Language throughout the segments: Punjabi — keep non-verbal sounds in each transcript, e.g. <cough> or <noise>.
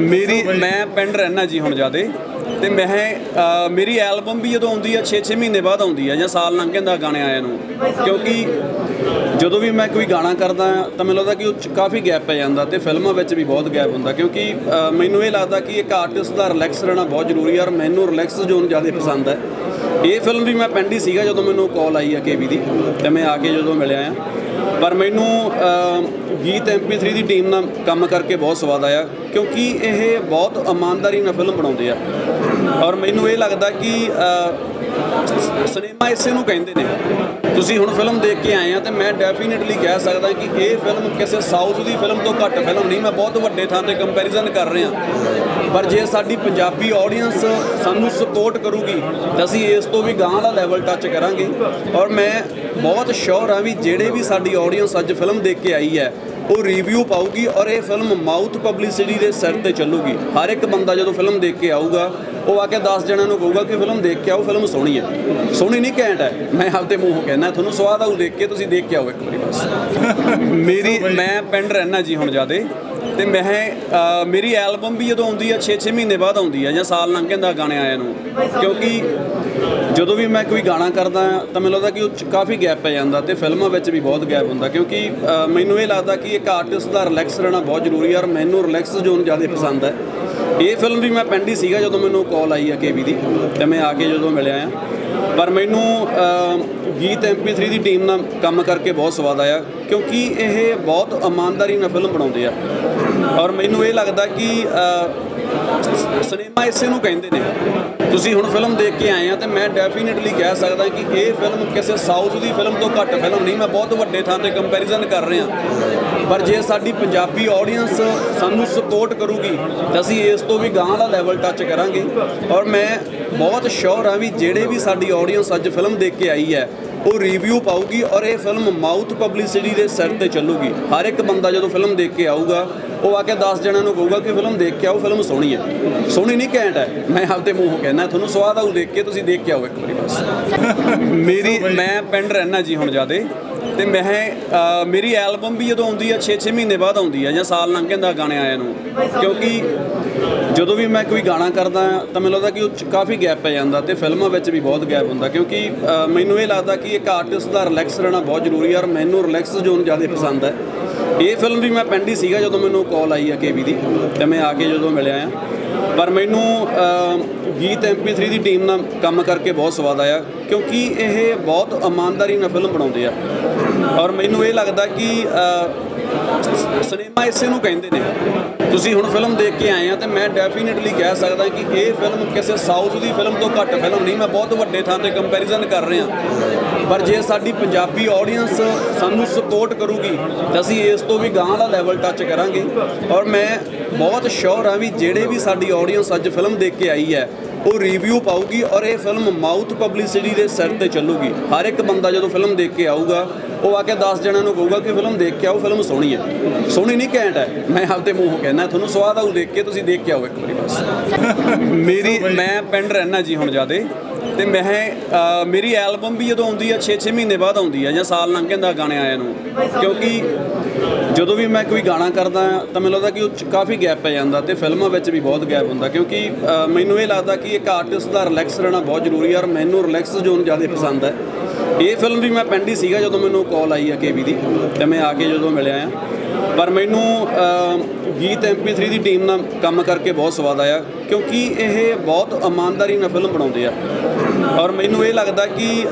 ਮੇਰੀ ਮੈਂ ਪਿੰਡ ਰਹਿਣਾ ਜੀ ਹੁਣ ਜਿਆਦੇ ਤੇ ਮੈਂ ਮੇਰੀ ਐਲਬਮ ਵੀ ਜਦੋਂ ਆਉਂਦੀ ਆ 6-6 ਮਹੀਨੇ ਬਾਅਦ ਆਉਂਦੀ ਆ ਜਾਂ ਸਾਲ ਲੰਘ ਜਾਂਦਾ ਗਾਣੇ ਆਇਆ ਨੂੰ, ਕਿਉਂਕਿ ਜਦੋਂ ਵੀ ਮੈਂ ਕੋਈ ਗਾਣਾ ਕਰਦਾ ਹਾਂ ਤਾਂ ਮੈਨੂੰ ਲੱਗਦਾ ਕਿ ਉਹ 'ਚ ਕਾਫੀ ਗੈਪ ਪੈ ਜਾਂਦਾ ਤੇ ਫਿਲਮਾਂ ਵਿੱਚ ਵੀ ਬਹੁਤ ਗੈਪ ਹੁੰਦਾ, ਕਿਉਂਕਿ ਮੈਨੂੰ ਇਹ ਲੱਗਦਾ ਕਿ ਇੱਕ ਆਰਟਿਸਟ ਦਾ ਰਿਲੈਕਸ ਰਹਿਣਾ ਬਹੁਤ ਜ਼ਰੂਰੀ ਹੈ ਔਰ ਮੈਨੂੰ ਰਿਲੈਕਸ ਜ਼ੋਨ ਜ਼ਿਆਦਾ ਪਸੰਦ ਹੈ ਇਹ ਫਿਲਮ ਵੀ ਮੈਂ ਪਿੰਡ ਹੀ ਸੀਗਾ ਜਦੋਂ ਮੈਨੂੰ ਕਾਲ ਆਈ ਆ ਕੇਵੀ ਦੀ, ਤੇ ਮੈਂ ਆ ਕੇ ਜਦੋਂ ਮਿਲਿਆ ਆ। ਪਰ ਮੈਨੂੰ ਅ, ਗੀਤ MP3 ਦੀ ਟੀਮ ਨਾਲ ਕੰਮ ਕਰਕੇ ਬਹੁਤ ਸਵਾਦ ਆਇਆ ਕਿਉਂਕਿ ਇਹ ਬਹੁਤ ਇਮਾਨਦਾਰੀ ਨਾਲ ਫਿਲਮ ਬਣਾਉਂਦੇ ਆ। ਔਰ ਮੈਨੂੰ ਇਹ ਲੱਗਦਾ ਕਿ ਸਿਨੇਮਾ ਇਸੇ ਨੂੰ ਕਹਿੰਦੇ ਨੇ। ਤੁਸੀਂ ਹੁਣ ਫਿਲਮ ਦੇਖ ਕੇ ਆਏ ਆ ਤੇ ਮੈਂ ਡੈਫੀਨਿਟਲੀ ਕਹਿ ਸਕਦਾ ਕਿ ਇਹ ਫਿਲਮ ਕਿਸੇ ਸਾਊਥ ਦੀ ਫਿਲਮ ਤੋਂ ਘੱਟ ਫਿਲਮ ਨਹੀਂ, ਮੈਂ ਬਹੁਤ ਵੱਡੇ ਥਾਂ ਤੇ ਕੰਪੈਰੀਜ਼ਨ ਕਰ ਰਿਹਾ। ਪਰ ਜੇ ਸਾਡੀ ਪੰਜਾਬੀ ਆਡੀਅנס ਸਾਨੂੰ ਸਪੋਰਟ ਕਰੂਗੀ, ਤਾਂ ਅਸੀਂ ਇਸ ਤੋਂ ਵੀ ਗਾਂ ਦਾ ਲੈਵਲ ਟੱਚ ਕਰਾਂਗੇ। ਔਰ ਮੈਂ ਬਹੁਤ ਸ਼ੋਰ ਆ ਵੀ ਜਿਹੜੇ ਵੀ ਸਾਡੀ ਆਡੀਅנס ਅੱਜ ਫਿਲਮ ਦੇਖ ਕੇ ਆਈ ਹੈ, ਉਹ ਰਿਵਿਊ ਪਾਊਗੀ ਔਰ ਇਹ ਫਿਲਮ ਮਾਊਥ ਪਬਲਿਸਿਟੀ ਦੇ ਸਿਰ ਤੇ ਚੱਲੂਗੀ। ਹਰ ਇੱਕ ਬੰਦਾ ਜਦੋਂ ਫਿਲਮ ਦੇਖ ਕੇ ਆਊਗਾ ਉਹ ਆ ਕੇ 10 ਜਣਾਂ ਨੂੰ ਕਹੂਗਾ ਕਿ ਫਿਲਮ ਦੇਖ ਕੇ ਆਓ ਫਿਲਮ ਸੋਹਣੀ ਹੈ। ਸੋਹਣੀ ਨਹੀਂ ਘੈਂਟ ਹੈ। ਮੈਂ ਆਪਦੇ ਮੂੰਹੋਂ ਕਹਿਣਾ ਤੁਹਾਨੂੰ ਸਵਾਦ ਆਊ ਦੇਖ ਕੇ ਤੁਸੀਂ ਦੇਖ ਕੇ ਆਓ ਇੱਕ ਵਾਰੀ ਬਸ। <laughs> ਮੇਰੀ ਮੈਂ ਪਿੰਡ ਰਹਿਣਾ ਜੀ ਹੁਣ ਜਿਆਦੇ ਤੇ ਮੈਂ ਮੇਰੀ ਐਲਬਮ ਵੀ ਜਦੋਂ ਆਉਂਦੀ ਆ 6-6 ਮਹੀਨੇ ਬਾਅਦ ਆਉਂਦੀ ਆ ਜਾਂ ਸਾਲ ਲੰਘ ਜਾਂਦਾ ਗਾਣੇ ਆਇਆ ਨੂੰ। ਕਿਉਂਕਿ ਜਦੋਂ ਵੀ ਮੈਂ ਕੋਈ ਗਾਣਾ ਕਰਦਾ ਹਾਂ ਤਾਂ ਮੈਨੂੰ ਲੱਗਦਾ ਕਿ ਉਹ ਕਾਫੀ ਗੈਪ ਪੈ ਜਾਂਦਾ ਤੇ ਫਿਲਮਾਂ ਵਿੱਚ ਵੀ ਬਹੁਤ ਗੈਪ ਹੁੰਦਾ। ਕਿਉਂਕਿ ਮੈਨੂੰ ਇਹ ਲੱਗਦਾ ਕਿ ਇੱਕ ਆਰਟਿਸਟ ਦਾ ਰਿਲੈਕਸ ਰਹਿਣਾ ਬਹੁਤ ਜ਼ਰੂਰੀ ਹੈ ਔਰ ਮੈਨੂੰ ਰਿਲੈਕਸ ਜ਼ੋਨ ਜ਼ਿਆਦਾ ਪਸੰਦ ਹੈ। ਇਹ ਫਿਲਮ ਵੀ ਮੈਂ ਪਿੰਡ ਹੀ ਸੀਗਾ ਜਦੋਂ ਮੈਨੂੰ ਕਾਲ ਆਈ ਆ ਕੇਵੀ ਦੀ ਤੇ ਮੈਂ ਆ ਕੇ ਜਦੋਂ ਮਿਲਿਆ ਆ। ਪਰ ਮੈਨੂੰ ਅ, ਗੀਤ MP3 ਦੀ ਟੀਮ ਨਾਲ ਕੰਮ ਕਰਕੇ ਬਹੁਤ ਸਵਾਦ ਆਇਆ ਕਿਉਂਕਿ ਇਹ ਬਹੁਤ ਇਮਾਨਦਾਰੀ ਨਾਲ ਫਿਲਮ ਬਣਾਉਂਦੇ ਆ। ਔਰ ਮੈਨੂੰ ਇਹ ਲੱਗਦਾ ਕਿ ਸਿਨੇਮਾ ਇਸੇ ਨੂੰ ਕਹਿੰਦੇ ਨੇ। ਤੁਸੀਂ ਹੁਣ ਫਿਲਮ ਦੇਖ ਕੇ ਆਏ ਆ ਤੇ ਮੈਂ ਡੈਫੀਨਿਟਲੀ ਕਹਿ ਸਕਦਾ ਕਿ ਇਹ ਫਿਲਮ ਕਿਸੇ ਸਾਊਥ ਦੀ ਫਿਲਮ ਤੋਂ ਘੱਟ ਫਿਲਮ ਨਹੀਂ ਮੈਂ ਬਹੁਤ ਵੱਡੇ ਥਾਂ ਤੇ ਕੰਪੈਰੀਜ਼ਨ ਕਰ ਰਿਹਾ। ਪਰ ਜੇ ਸਾਡੀ ਪੰਜਾਬੀ ਆਡੀਅנס ਸਾਨੂੰ ਸਪੋਰਟ ਕਰੂਗੀ ਤਾਂ ਅਸੀਂ ਇਸ ਤੋਂ ਵੀ ਗਾਂ ਦਾ ਲੈਵਲ ਟੱਚ ਕਰਾਂਗੇ। ਔਰ ਮੈਂ ਬਹੁਤ ਸ਼ੋਰ ਆ ਵੀ ਜਿਹੜੇ ਵੀ ਸਾਡੀ ਆਡੀਅנס ਅੱਜ ਫਿਲਮ ਦੇਖ ਕੇ ਆਈ ਹੈ ਉਹ ਰਿਵਿਊ ਪਾਊਗੀ ਔਰ ਇਹ ਫਿਲਮ ਮਾਊਥ ਪਬਲਿਸਿਟੀ ਦੇ ਸਿਰ ਤੇ ਚੱਲੂਗੀ। ਹਰ ਇੱਕ ਬੰਦਾ ਜਦੋਂ ਫਿਲਮ ਦੇਖ ਕੇ ਆਊਗਾ ਉਹ ਆ ਕੇ 10 ਜਣਿਆਂ ਨੂੰ ਕਹੂਗਾ ਕਿ ਫਿਲਮ ਦੇਖ ਕੇ ਆਓ ਫਿਲਮ ਸੋਹਣੀ ਹੈ। ਸੋਹਣੀ ਨਹੀਂ ਘੈਂਟ ਹੈ। ਮੈਂ ਆਪਦੇ ਮੂੰਹ ਕਹਿੰਦਾ ਤੁਹਾਨੂੰ ਸਵਾਦ ਆਊ ਦੇਖ ਕੇ ਤੁਸੀਂ ਦੇਖ ਕੇ ਆਓ ਇੱਕ ਵਾਰੀ ਬਸ। <laughs> ਮੇਰੀ ਮੈਂ ਪਿੰਡ ਰਹਿਣਾ ਜੀ ਹੁਣ ਜਾਦੇ ਤੇ ਮੈਂ ਅ, ਮੇਰੀ ਐਲਬਮ ਵੀ ਜਦੋਂ ਆਉਂਦੀ ਆ 6-6 ਮਹੀਨੇ ਬਾਅਦ ਆਉਂਦੀ ਆ ਜਾਂ ਸਾਲ ਲੰਘ ਜਾਂਦਾ ਗਾਣੇ ਆਇਆ ਨੂੰ। ਕਿਉਂਕਿ ਜਦੋਂ ਵੀ ਮੈਂ ਕੋਈ ਗਾਣਾ ਕਰਦਾ ਹਾਂ ਤਾਂ ਮੈਨੂੰ ਲੱਗਦਾ ਕਿ ਉਹ 'ਚ ਕਾਫੀ ਗੈਪ ਪੈ ਜਾਂਦਾ ਤੇ ਫਿਲਮਾਂ ਵਿੱਚ ਵੀ ਬਹੁਤ ਗੈਪ ਹੁੰਦਾ। ਕਿਉਂਕਿ ਅ, ਮੈਨੂੰ ਇਹ ਲੱਗਦਾ ਕਿ ਇੱਕ ਆਰਟਿਸਟ ਦਾ ਰਿਲੈਕਸ ਰਹਿਣਾ ਬਹੁਤ ਜ਼ਰੂਰੀ ਹੈ ਔਰ ਮੈਨੂੰ ਰਿਲੈਕਸ ਜ਼ੋਨ ਜ਼ਿਆਦਾ ਪਸੰਦ ਹੈ ਇਹ ਫਿਲਮ ਵੀ ਮੈਂ ਪਿੰਡ ਹੀ ਸੀਗਾ ਜਦੋਂ ਮੈਨੂੰ ਕਾਲ ਆਈ ਆ ਕੇਵੀ ਦੀ ਤੇ ਮੈਂ ਆ ਕੇ ਜਦੋਂ ਮਿਲਿਆ ਆ। ਪਰ ਮੈਨੂੰ ਅ, ਗੀਤ MP3 ਦੀ ਟੀਮ ਨਾਲ ਕੰਮ ਕਰਕੇ ਬਹੁਤ ਸਵਾਦ ਆਇਆ, ਕਿਉਂਕਿ ਇਹ ਬਹੁਤ ਇਮਾਨਦਾਰੀ ਨਾਲ ਫਿਲਮ ਬਣਾਉਂਦੇ ਆ। ਔਰ ਮੈਨੂੰ ਇਹ ਲੱਗਦਾ ਕਿ ਸਿਨੇਮਾ ਇਸੇ ਨੂੰ ਕਹਿੰਦੇ ਨੇ। ਤੁਸੀਂ ਹੁਣ ਫਿਲਮ ਦੇਖ ਕੇ ਆਏ ਆ ਤੇ ਮੈਂ ਡੈਫੀਨਿਟਲੀ ਕਹਿ ਸਕਦਾ ਕਿ ਇਹ ਫਿਲਮ ਕਿਸੇ ਸਾਊਥ ਦੀ ਫਿਲਮ ਤੋਂ ਘੱਟ ਫਿਲਮ ਨਹੀਂ। ਮੈਂ ਬਹੁਤ ਵੱਡੇ ਥਾਂ ਤੇ ਕੰਪੈਰੀਜ਼ਨ ਕਰ ਰਿਹਾ। ਪਰ ਜੇ ਸਾਡੀ ਪੰਜਾਬੀ ਆਡੀਅנס ਸਾਨੂੰ ਸਪੋਰਟ ਕਰੂਗੀ, ਤਾਂ ਅਸੀਂ ਇਸ ਤੋਂ ਵੀ ਗਾਂ ਦਾ ਲੈਵਲ ਟੱਚ ਕਰਾਂਗੇ। ਔਰ ਮੈਂ ਬਹੁਤ ਸ਼ੋਰ ਆ ਵੀ ਜਿਹੜੇ ਵੀ ਸਾਡੀ ਆਡੀਅנס ਅੱਜ ਫਿਲਮ ਦੇਖ ਕੇ ਆਈ ਹੈ, ਉਹ ਰਿਵਿਊ ਪਾਊਗੀ ਔਰ ਇਹ ਫਿਲਮ ਮਾਊਥ ਪਬਲਿਸਿਟੀ ਦੇ ਸਿਰ ਤੇ ਚੱਲੂਗੀ। ਹਰ ਇੱਕ ਬੰਦਾ ਜਦੋਂ ਫਿਲਮ ਦੇਖ ਕੇ ਆਊਗਾ, ਉਹ ਆ ਕੇ 10 ਜਣਾਂ ਨੂੰ ਕਹੂਗਾ ਕਿ ਫਿਲਮ ਦੇਖ ਕੇ ਆਓ ਫਿਲਮ ਸੋਹਣੀ ਹੈ। ਸੋਹਣੀ ਨਹੀਂ ਘੈਂਟ ਹੈ। ਮੈਂ ਆਪਦੇ ਮੂੰਹ ਕਹਿੰਦਾ ਮੈਂ ਤੁਹਾਨੂੰ ਸਵਾਦ ਆਊ ਦੇਖ ਕੇ ਤੁਸੀਂ ਦੇਖ ਕੇ ਆਓ ਇੱਕ ਵਾਰੀ ਬਸ। ਮੇਰੀ, ਮੈਂ ਪਿੰਡ ਰਹਿਣਾ ਜੀ ਹੁਣ ਜਿਆਦੇ। ਤੇ ਮੈਂ ਮੇਰੀ ਐਲਬਮ ਵੀ ਜਦੋਂ ਆਉਂਦੀ ਆ 6-6 ਮਹੀਨੇ ਬਾਅਦ ਆਉਂਦੀ ਆ ਜਾਂ ਸਾਲ ਲੰਘ ਜਾਂਦਾ ਗਾਣੇ ਆਇਆ ਨੂੰ। ਕਿਉਂਕਿ ਜਦੋਂ ਵੀ ਮੈਂ ਕੋਈ ਗਾਣਾ ਕਰਦਾ ਤਾਂ ਮੈਨੂੰ ਲੱਗਦਾ ਕਿ ਉਹ 'ਚ ਕਾਫੀ ਗੈਪ ਪੈ ਜਾਂਦਾ ਤੇ ਫਿਲਮਾਂ ਵਿੱਚ ਵੀ ਬਹੁਤ ਗੈਪ ਹੁੰਦਾ। ਕਿਉਂਕਿ ਮੈਨੂੰ ਇਹ ਲੱਗਦਾ ਕਿ ਇੱਕ ਆਰਟਿਸਟ ਦਾ ਰਿਲੈਕਸ ਰਹਿਣਾ ਬਹੁਤ ਜ਼ਰੂਰੀ ਹੈ ਔਰ ਮੈਨੂੰ ਰਿਲੈਕਸ ਜ਼ੋਨ ਜ਼ਿਆਦਾ ਪਸੰਦ ਹੈ ਇਹ ਫਿਲਮ ਵੀ ਮੈਂ ਪਿੰਡ ਹੀ ਸੀਗਾ ਜਦੋਂ ਮੈਨੂੰ ਕਾਲ ਆਈ ਆ ਕੇਵੀ ਦੀ। ਤੇ ਮੈਂ ਆ ਕੇ ਜਦੋਂ ਮਿਲਿਆ ਆ। ਪਰ ਮੈਨੂੰ ਅ, ਗੀਤ MP3 ਦੀ ਟੀਮ ਨਾਲ ਕੰਮ ਕਰਕੇ ਬਹੁਤ ਸਵਾਦ ਆਇਆ ਕਿਉਂਕਿ ਇਹ ਬਹੁਤ ਇਮਾਨਦਾਰੀ ਨਾਲ ਫਿਲਮ ਬਣਾਉਂਦੇ ਆ। ਔਰ ਮੈਨੂੰ ਇਹ ਲੱਗਦਾ ਕਿ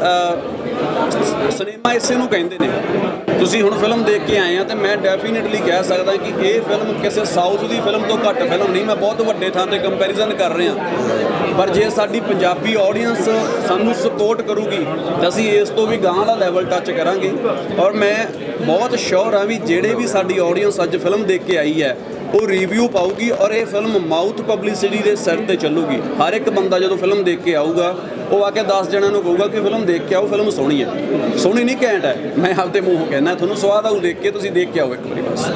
ਸਿਨੇਮਾ ਇਸੇ ਨੂੰ ਕਹਿੰਦੇ ਨੇ। ਤੁਸੀਂ ਹੁਣ ਫਿਲਮ ਦੇਖ ਕੇ ਆਏ ਆ ਤੇ ਮੈਂ ਡੈਫੀਨਿਟਲੀ ਕਹਿ ਸਕਦਾ ਕਿ ਇਹ ਫਿਲਮ ਕਿਸੇ ਸਾਊਥ ਦੀ ਫਿਲਮ ਤੋਂ ਘੱਟ ਫਿਲਮ ਨਹੀਂ। ਮੈਂ ਬਹੁਤ ਵੱਡੇ ਥਾਂ ਤੇ ਕੰਪੈਰੀਜ਼ਨ ਕਰ ਰਿਹਾ। ਪਰ ਜੇ ਸਾਡੀ ਪੰਜਾਬੀ ਆਡੀਅנס ਸਾਨੂੰ ਸਪੋਰਟ ਕਰੂਗੀ, ਤਾਂ ਅਸੀਂ ਇਸ ਤੋਂ ਵੀ ਗਾਂ ਦਾ ਲੈਵਲ ਟੱਚ ਕਰਾਂਗੇ। ਔਰ ਮੈਂ ਬਹੁਤ ਸ਼ੋਰ ਆ ਵੀ ਜਿਹੜੇ ਵੀ ਸਾਡੀ ਆਡੀਅנס ਅੱਜ ਫਿਲਮ ਦੇਖ ਕੇ ਆਈ ਹੈ ਉਹ ਰਿਵਿਊ ਪਾਊਗੀ ਔਰ ਇਹ ਫਿਲਮ ਮਾਊਥ ਪਬਲਿਸਿਟੀ ਦੇ ਸਿਰ ਤੇ ਚੱਲੂਗੀ। ਹਰ ਇੱਕ ਬੰਦਾ ਜਦੋਂ ਫਿਲਮ ਦੇਖ ਕੇ ਆਊਗਾ, ਉਹ ਆ ਕੇ 10 ਜਣਿਆਂ ਨੂੰ ਕਹੂਗਾ ਕਿ ਫਿਲਮ ਦੇਖ ਕੇ ਆਓ ਫਿਲਮ ਸੋਹਣੀ ਹੈ। ਸੋਹਣੀ ਨਹੀਂ ਘੈਂਟ ਹੈ। ਮੈਂ ਆਪਦੇ ਮੂੰਹੋਂ ਕਹਿਣਾ ਤੁਹਾਨੂੰ ਸਵਾਦ ਆਊ ਦੇਖ ਕੇ, ਤੁਸੀਂ ਦੇਖ ਕੇ ਆਓ ਇੱਕ ਵਾਰੀ ਬਸ।